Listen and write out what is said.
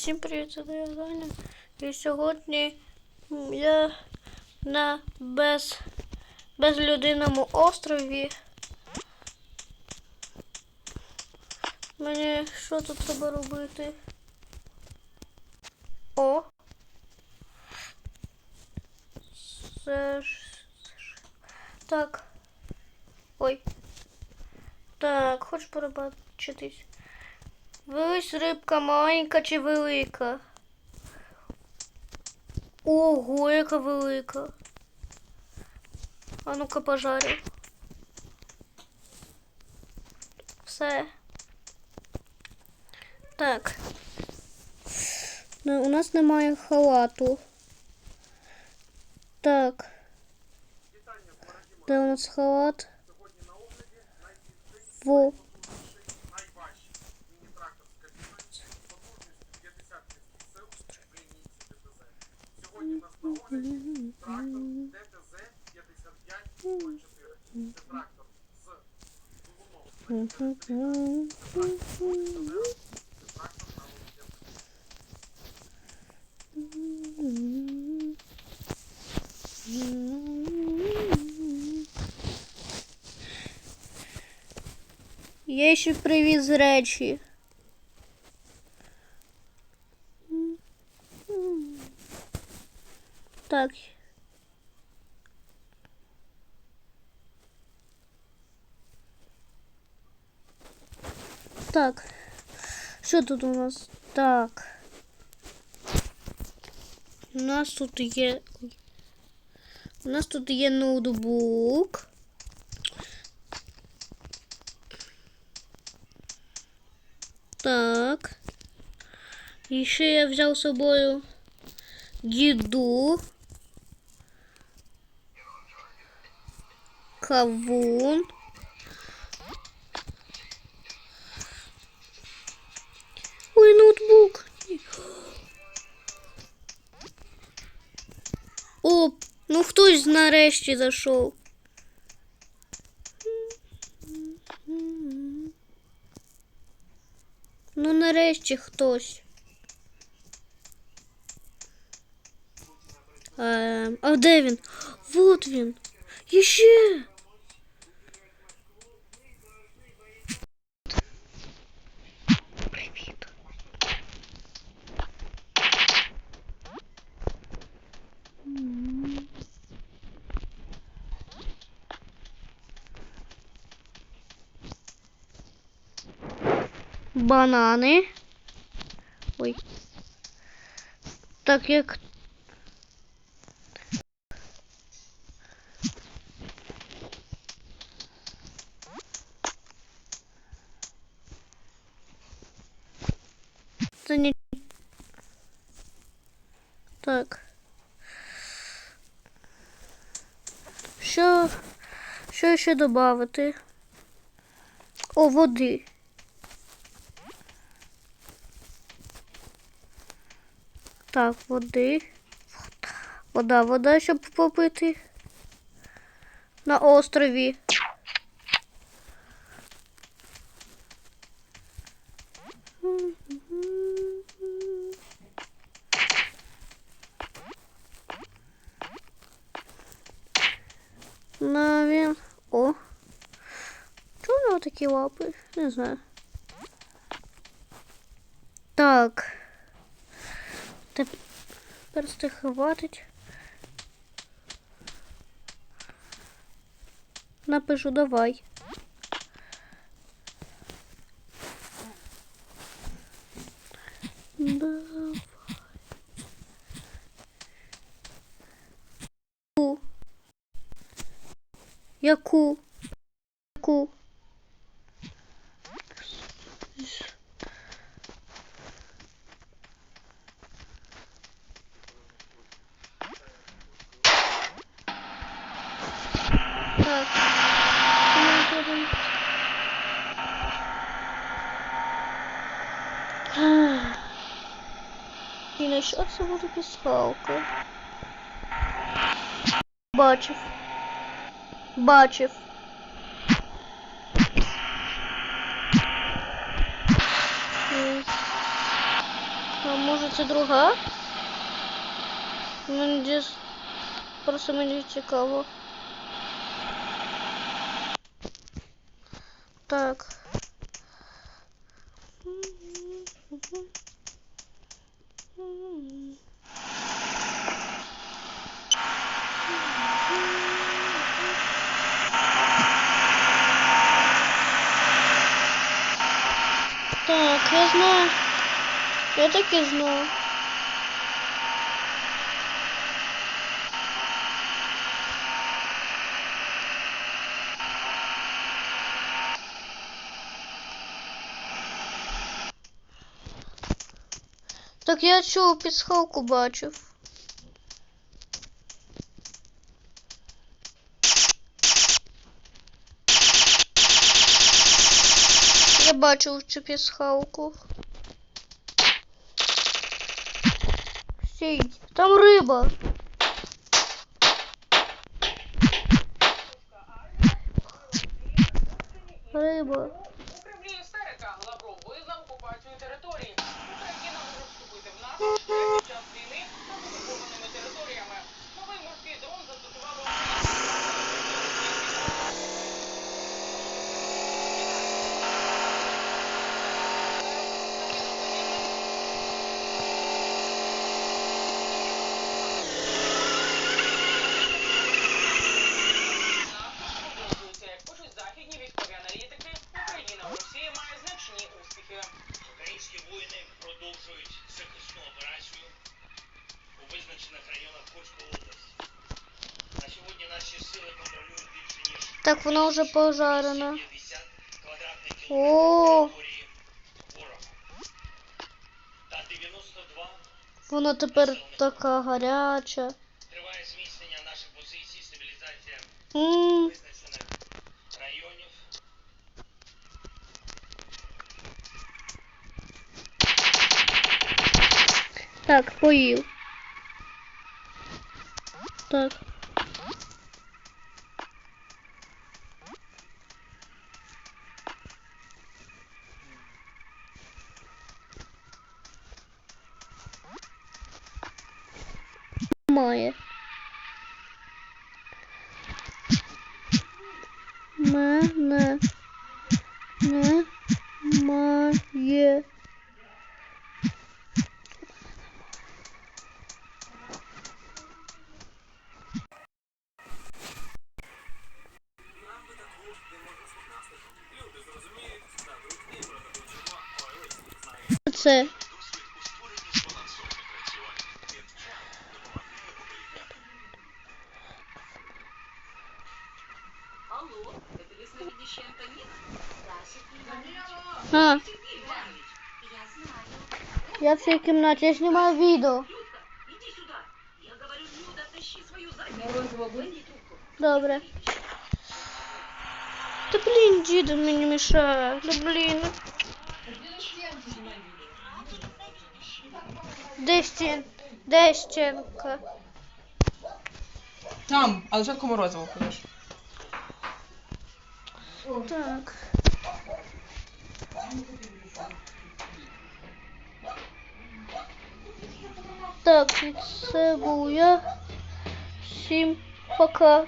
Всім привіт, це я Даня. І сьогодні я на без, безлюдинному острові. Мені що тут треба робити? О! Це ж... Так. Ой. Так, хочу побачитись. Ось рибка маленька чи велика? Ого, яка велика. А ну-ка пожарю. Все. Так. Ну, у нас немає халату. Так. Де у нас халат? Во. найважчий міні-трактор з кабіною з потужністю 50 кінських сил в лінійці ДТЗ. Сьогодні у нас на огляді трактор ДТЗ 5504. Це трактор з двигуном на 4 циліндри. Це трактор з кондиціонером. Це трактор на вулиці. Я ще привіз речі. Так. Так. Що тут у нас? Так. У нас тут є. ой. У нас тут є ноутбук. Так. І ще я взяв з собою їду. Кавун. Ой, ноутбук. О, ну хтось нарешті зайшов. Ну, нарешті хтось. Ем, а де він? Вот він. Іще. Банани. Ой. Так як. Це не... Так. Що, що ще додати? О, води. Так, води. Вода, вода, щоб попити. На острові. На він. О. Чого у нього такі лапи? Не знаю. Так. Тепер з хватить. Напишу давай. Давай. Яку? Так. Ну, будем. І на що це буде пісхалка? Бачив. А може це друга? Мені десь просто мені цікаво. Так. Так, я знаю. Я так і знав. Так я чув, підсховку бачив. Я бачив цю підсховку. Стій, там риба. Риба. Росії має значні успіхи. Українські воїни продовжують захисну операцію у визначених районах Курської області. На сьогодні наші сили контролюють більше ніж Так, вона вже пожарена. О. Та 92 Вона тепер така гаряча. триває зміцнення наших позицій, стабілізація Так, поїв. Так. Має. Мене не Це. Да. А, я в цій кімнаті, я знімаю відео. Людка, иди сюда. Я говорю, Люда, тащи свою задницу. Возьми трубку. Добре. Та блін, діду мені мішає. Да блін. Де стін? Де? Там, але спочатку морозиво поїш. Так. Так, це був я. Всім пока.